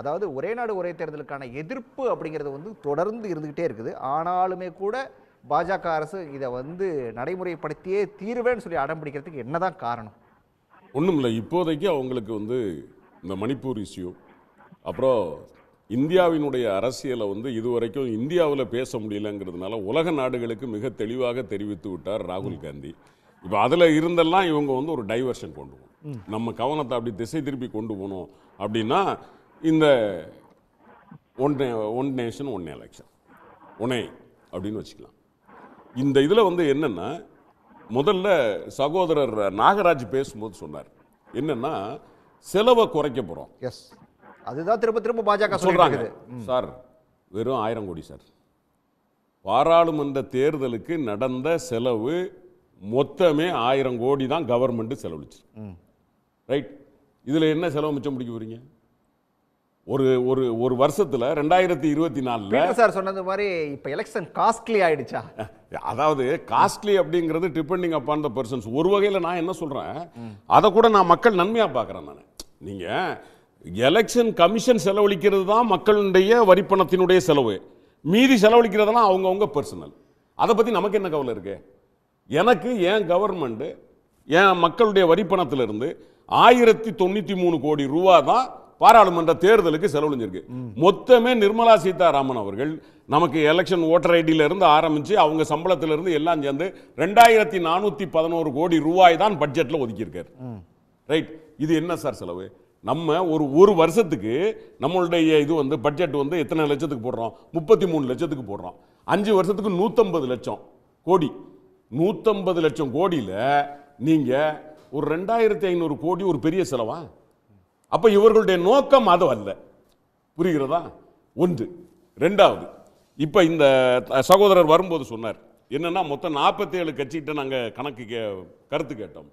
அதாவது ஒரே நாடு ஒரே தேர்தலுக்கான எதிர்ப்பு அப்படிங்கிறது வந்து தொடர்ந்து இருந்துகிட்டே இருக்குது. ஆனாலுமே கூட பாஜக அரசு இதை வந்து நடைமுறைப்படுத்தியே தீர்வேன்னு சொல்லி அடம் பிடிக்கிறதுக்கு என்னதான் காரணம்? ஒன்றும் இல்லை இப்போதைக்கு அவங்களுக்கு வந்து இந்த மணிப்பூர் இஷ்யூ அப்புறம் இந்தியாவினுடைய அரசியலை வந்து இதுவரைக்கும் இந்தியாவில் பேச முடியலங்கிறதுனால உலக நாடுகளுக்கு மிக தெளிவாக தெரிவித்து விட்டார் ராகுல் காந்தி. இப்போ அதில் இருந்தெல்லாம் இவங்க வந்து ஒரு டைவர்ஷன் கொண்டு போகணும். நம்ம கவனத்தை அப்படி திசை திருப்பி கொண்டு போகணும் அப்படின்னா இந்த one one nation one election one அப்படின்னு வச்சுக்கலாம். இந்த இதில் வந்து என்னென்னா முதல்ல சகோதரர் நாகராஜ் பேசும்போது சொன்னார். என்னன்னா செலவை குறைக்க போகிறோம் எஸ் அதுதான் திரும்ப திரும்ப பாஜக இருக்குது. சார் வெறும் ஆயிரம் கோடி சார். பாராளுமன்ற தேர்தலுக்கு நடந்த செலவு மொத்தமே ஆயிரம் கோடி தான் கவர்மெண்ட் செலவழிச்சு ரைட் இதில் என்ன செலவு மிச்சம் முடிக்க போறீங்க? ஒரு ஒரு ஒரு வருஷத்துல ரெண்டாயிரத்தி இருபத்தி நாலில் சார் சொன்னது மாதிரி இப்போ எலெக்ஷன் காஸ்ட்லி ஆயிடுச்சா? அதாவது காஸ்ட்லி அப்படிங்கிறது டிபெண்டிங் அப்பான் த பர்சன்ஸ் ஒரு வகையில் நான் என்ன சொல்றேன்? அதை கூட நான் மக்கள் நன்மையா பார்க்குறேன் நான். நீங்க எலெக்ஷன் கமிஷன் செலவழிக்கிறது தான் மக்களுடைய வரிப்பணத்தினுடைய செலவு. மீதி செலவழிக்கிறதெல்லாம் அவங்கவுங்க பர்சனல் அதை பத்தி நமக்கு என்ன கவலை இருக்கு? எனக்கு ஏன் கவர்மெண்ட் என் மக்களுடைய வரிப்பணத்திலிருந்து ஆயிரத்தி தொண்ணூத்தி மூணு கோடி ரூபா தான் பாராளுமன்ற தேர்தலுக்கு செலவழிஞ்சிருக்கு. மொத்தமே நிர்மலா சீதாராமன் அவர்கள் நமக்கு எலெக்ஷன் ஓட்டர் ஐடியில இருந்து ஆரம்பிச்சு அவங்க சம்பளத்திலிருந்து எல்லாம் சேர்ந்து ரெண்டாயிரத்தி நானூத்தி பதினோரு கோடி ரூபாய் தான் பட்ஜெட்ல ஒதுக்கியிருக்காரு. ரைட் இது என்ன சார் செலவு? நம்ம ஒரு ஒரு வருஷத்துக்கு நம்மளுடைய இது வந்து பட்ஜெட் வந்து எத்தனை லட்சத்துக்கு போடுறோம்? முப்பத்தி மூணு லட்சத்துக்கு போடுறோம். அஞ்சு வருஷத்துக்கு நூற்றம்பது லட்சம் கோடி. நூற்றம்பது லட்சம் கோடியில் நீங்க ஒரு ரெண்டாயிரத்தி ஐநூறு கோடி ஒரு பெரிய செலவா? அப்ப இவர்களுடைய நோக்கம் அது அல்ல புரிகிறதா? ஒன்று. ரெண்டாவது இப்ப இந்த சகோதரர் வரும்போது சொன்னார் என்னன்னா மொத்தம் நாற்பத்தி ஏழு கட்சிகிட்ட நாங்க கணக்கு கே கருத்து கேட்டோம்.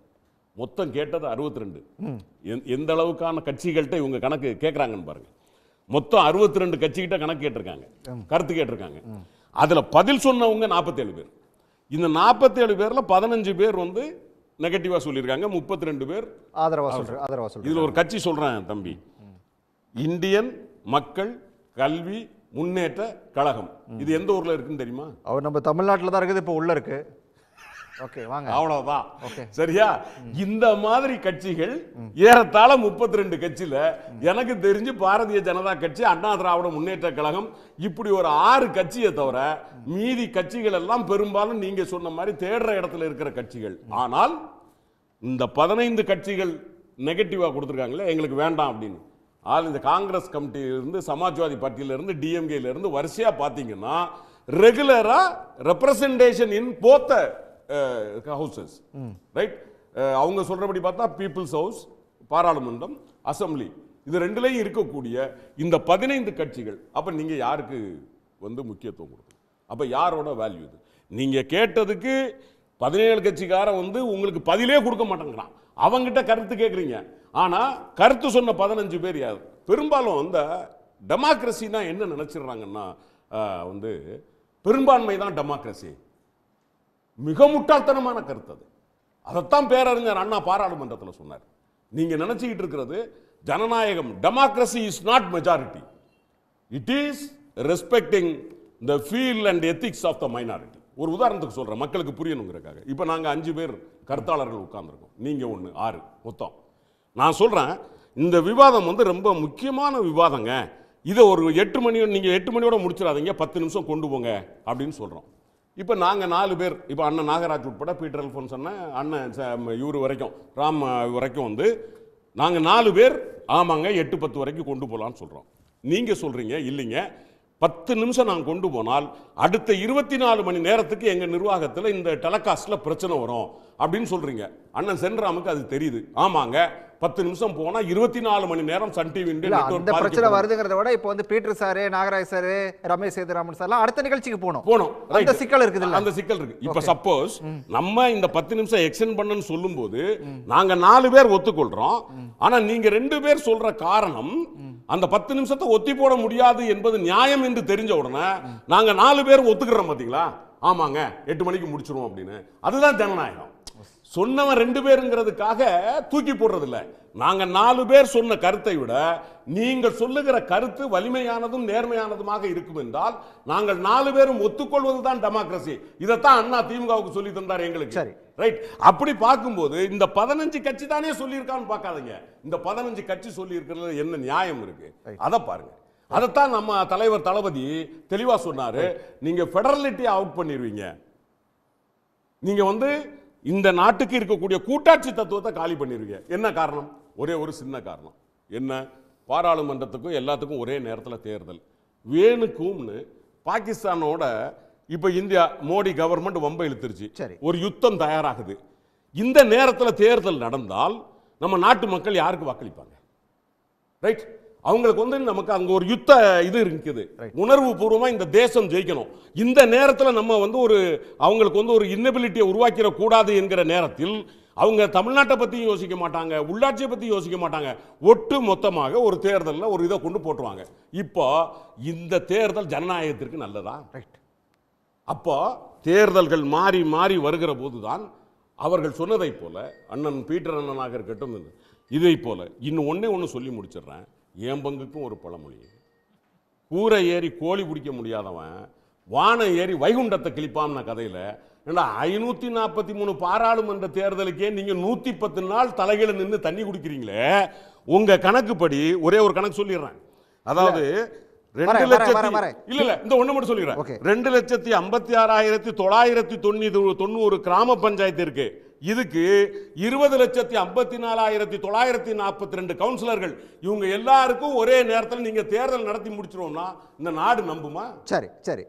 மொத்தம் கேட்டது அறுபத்தி ரெண்டு எந்த அளவுக்கான கட்சிகள்கிட்ட இவங்க கணக்கு கேட்குறாங்கன்னு பாருங்க. மொத்தம் அறுபத்தி ரெண்டு கட்சிகிட்ட கணக்கு கேட்டிருக்காங்க. கருத்து கேட்டிருக்காங்க. அதுல பதில் சொன்னவங்க நாற்பத்தேழு பேர். இந்த நாற்பத்தேழு பேர்ல பதினஞ்சு பேர் வந்து நெகட்டிவா சொல்லியிருக்காங்க. முப்பத்தி ரெண்டு பேர் ஆதரவா சொல்றேன் ஆதரவா சொல்றேன் இதுல ஒரு கட்சி சொல்றேன் தம்பி. இந்தியன் மக்கள் கல்வி முன்னேற்ற கழகம். இது எந்த ஊர்ல இருக்குன்னு தெரியுமா? அவர் நம்ம தமிழ்நாட்டில் தான் இருக்குது இப்போ உள்ள இருக்கு. ஓகே வாங்க. அவ்வளவுதான். Okay. சரியா? இந்த மாதிரி கட்சிகள் ஏறத்தாழ முப்பத்தி ரெண்டு கட்சியில எனக்கு தெரிஞ்சு பாரதிய ஜனதா கட்சி அண்ணா திராவிட முன்னேற்ற கழகம் இப்படி ஒரு ஆறு கட்சியை தவிர மீதி கட்சிகள் எல்லாம் பெரும்பாலும் நீங்க சொன்ன மாதிரி தேடுற இடத்துல இருக்கிற கட்சிகள். ஆனால் இந்த பதினைந்து கட்சிகள் நெகட்டிவா கொடுத்துருக்காங்களே எங்களுக்கு வேண்டாம் அப்படின்னு. ஆள் இந்த காங்கிரஸ் கமிட்டியிலிருந்து சமாஜ்வாதி பார்ட்டியிலிருந்து டிஎம்கேல இருந்து வரிசையா பார்த்தீங்கன்னா ரெகுலரா representation in both houses right அவங்க சொல்றபடி பார்த்தா பீப்புள்ஸ் ஹவுஸ் பாராளுமன்றம் அசெம்பிளி இது ரெண்டுலையும் இருக்கக்கூடிய இந்த பதினைந்து கட்சிகள். அப்ப நீங்க யாருக்கு வந்து முக்கியத்துவம் கொடுக்கணும்? அப்ப யாரோட வேல்யூ இது? நீங்க கேட்டதுக்கு பதினேழு கட்சிக்காரன் வந்து உங்களுக்கு பதிலே கொடுக்க மாட்டேங்கிறான். அவங்ககிட்ட கருத்து கேட்குறீங்க ஆனால் கருத்து சொன்ன பதினஞ்சு பேர் யார்? பெரும்பாலும் அந்த டெமோக்ரஸினா என்ன நினச்சிடுறாங்கன்னா வந்து பெரும்பான்மை தான் டெமோக்ரஸி. மிக முட்டாள்தனமான கருத்து அது. அதைத்தான் பேரறிஞர் அண்ணா பாராளுமன்றத்தில் சொன்னார். நீங்கள் நினச்சிக்கிட்டு இருக்கிறது ஜனநாயகம் democracy is not majority it is respecting the feel and ethics of the minority ஒரு உதாரணத்துக்கு சொல்கிறேன் மக்களுக்கு புரியணுங்கிறக்காக இப்போ நாங்கள் அஞ்சு பேர் கருத்தாளர்கள் உட்கார்ந்துருக்கோம். நீங்கள் ஒன்று ஆறு மொத்தம். நான் சொல்கிறேன் இந்த விவாதம் வந்து ரொம்ப முக்கியமான விவாதங்க. இதை ஒரு எட்டு மணி நீங்கள் எட்டு மணியோட முடிச்சிடாதீங்க பத்து நிமிஷம் கொண்டு போங்க அப்படின்னு சொல்கிறோம் இப்போ நாங்கள் நாலு பேர் இப்போ அண்ணன் நாகராஜ் உட்பட பீட்டர் அல்ஃபோன் சொன்ன அண்ணன் ச- இவர் வரைக்கும் ராம் வரைக்கும் வந்து நாங்கள் நாலு பேர் ஆமாங்க எட்டு பத்து வரைக்கும் கொண்டு போகலான்னு சொல்கிறோம் நீங்கள் சொல்கிறீங்க இல்லைங்க பத்து நிமிஷம் நான் கொண்டு போனால் அடுத்த இருபத்தி நாலு மணி நேரத்துக்கு எங்க நிர்வாகத்தில் இந்த டெலகாஸ்ட்ல பிரச்சனை வரும் அப்படின்னு சொல்றீங்க. அண்ணன் சென்றாமுக்கு அது தெரியுது. ஆமாங்க. பத்து நிமிஷம் போனா இருபத்தி நாலு மணி நேரம் சன் டிவி இல்ல அந்த பிரச்சனை வருதுங்கிறத விட இப்போ வந்து Peter sir Nagaraj sir Ramesh Sethuraman சார்லாம் அடுத்த நிகழ்ச்சிக்கு போகணும். போனோம் அந்த. சிக்கல் இருக்குது இல்ல அந்த சிக்கல் இருக்கு. இப்ப சப்போஸ் நம்ம இந்த பத்து நிமிஷம் எக்ஸ்டெண்ட் பண்ணணும்னு சொல்லும்போது நாங்க நாலு பேர் ஒத்துக்கொள்றோம். ஆனா நீங்க ரெண்டு பேர் சொல்ற காரணம் அந்த பத்து நிமிஷத்தை ஒத்தி போட முடியாது என்பது நியாயம் என்று தெரிஞ்ச உடனே நாங்க நாலு பேர் ஒத்துக்கிறோம் பாத்தீங்களா? ஆமாங்க எட்டு மணிக்கு முடிச்சிருவோம் அப்படின்னு. அதுதான் ஜனநாயகம். சொன்னவன் ரெண்டு பேருங்கிறதுக்காக தூக்கி போடுறது இல்ல நாங்க நாலு பேர் சொன்ன கருத்தை விட நீங்கள் சொல்லுகிற கருத்து வலிமையானதும் நேர்மையானதுமாக இருக்கும் என்றால் நாங்கள் நாலு பேரும் ஒத்துக்கொள்வதுதான் டெமோக்ரஸி இதைத்தான் அண்ணா திமுகவுக்கு சொல்லி தந்தார் எங்களுக்கு. சரி. ரைட் அப்படி பார்க்கும்போது இந்த பதினஞ்சு கட்சி தானே சொல்லியிருக்கான்னு பார்க்காதீங்க. இந்த பதினஞ்சு கட்சி சொல்லி இருக்கிறதுல என்ன நியாயம் இருக்கு? அதை பாருங்க. அதைத்தான் நம்ம தலைவர் தளபதி தெளிவா சொன்னாரு. நீங்க ஃபெடரலிட்டி அவுட் பண்ணிடுவீங்க நீங்க வந்து இந்த நாட்டுக்கு இருக்கக்கூடிய கூட்டாட்சி தத்துவத்தை காலி பண்ணிருவீங்க என்ன காரணம்? ஒரே ஒரு சின்ன காரணம். என்ன? பாராளுமன்றத்துக்கும் எல்லாத்துக்கும் ஒரே நேரத்தில் தேர்தல். வேணுக்கும்னு பாகிஸ்தானோட இப்ப இந்தியா மோடி கவர்மெண்ட் வம்ப இழுத்துருச்சு. சரி. ஒரு யுத்தம் தயாராகுது. இந்த நேரத்தில் தேர்தல் நடந்தால் நம்ம நாட்டு மக்கள் யாருக்கு வாக்களிப்பாங்க? ரைட் அவங்களுக்கு வந்து நமக்கு அங்க ஒரு யுத்த இது இருக்குது. உணர்வு பூர்வமா இந்த தேசம் ஜெயிக்கணும். இந்த நேரத்தில் நம்ம வந்து ஒரு அவங்களுக்கு வந்து ஒரு இன்னபிலிட்டியை உருவாக்கிட கூடாது என்கிற நேரத்தில் அவங்க தமிழ்நாட்டை பத்தி யோசிக்க மாட்டாங்க உள்ளாட்சியை பத்தி யோசிக்க மாட்டாங்க. ஒட்டு மொத்தமாக ஒரு தேர்தலில் ஒரு இதை கொண்டு போட்டுருவாங்க. இப்போ இந்த தேர்தல் ஜனநாயகத்திற்கு நல்லதா? ரைட் அப்போ தேர்தல்கள் மாறி மாறி வருகிற போதுதான் அவர்கள் சொன்னதைப் போல அண்ணன் பீட்டர் அண்ணனாக இருக்கட்டும் இதைப் போல இன்னும் ஒண்ணே ஒன்று சொல்லி முடிச்சிடுறேன். என் பங்குக்கும் ஒரு பழமொழி கூரை ஏறி கோழி பிடிக்க முடியாதவன் வானம் ஏறி வைகுண்டத்தை கிழிப்பாம்ன கதையில ஏண்டா ஐநூத்தி நாற்பத்தி மூணு பாராளுமன்ற தேர்தலுக்கே நீங்க நூத்தி பத்து நாள் தலைகளை நின்று தண்ணி குடிக்கிறீங்களே உங்க கணக்குப்படி ஒரே ஒரு கணக்கு சொல்லிடுறேன் அதாவது ரெண்டு லட்சத்தி. இல்ல இல்ல இந்த ஒண்ணு மட்டும் சொல்லிடுறேன். ரெண்டு லட்சத்தி ஐம்பத்தி ஆறாயிரத்தி தொள்ளாயிரத்தி தொண்ணூறு தொண்ணூறு கிராம பஞ்சாயத்து இருக்கு இதுக்கு இருபது லட்சத்தி ஐம்பத்தி நாலாயிரத்தி தொள்ளாயிரத்தி நாற்பத்தி ரெண்டு கவுன்சிலர்கள் இவங்க எல்லாருக்கும் ஒரே நேரத்தில் நீங்க தேர்தல் நடத்தி முடிச்சிருவோம்னா இந்த நாடு நம்புமா? சரி சரி.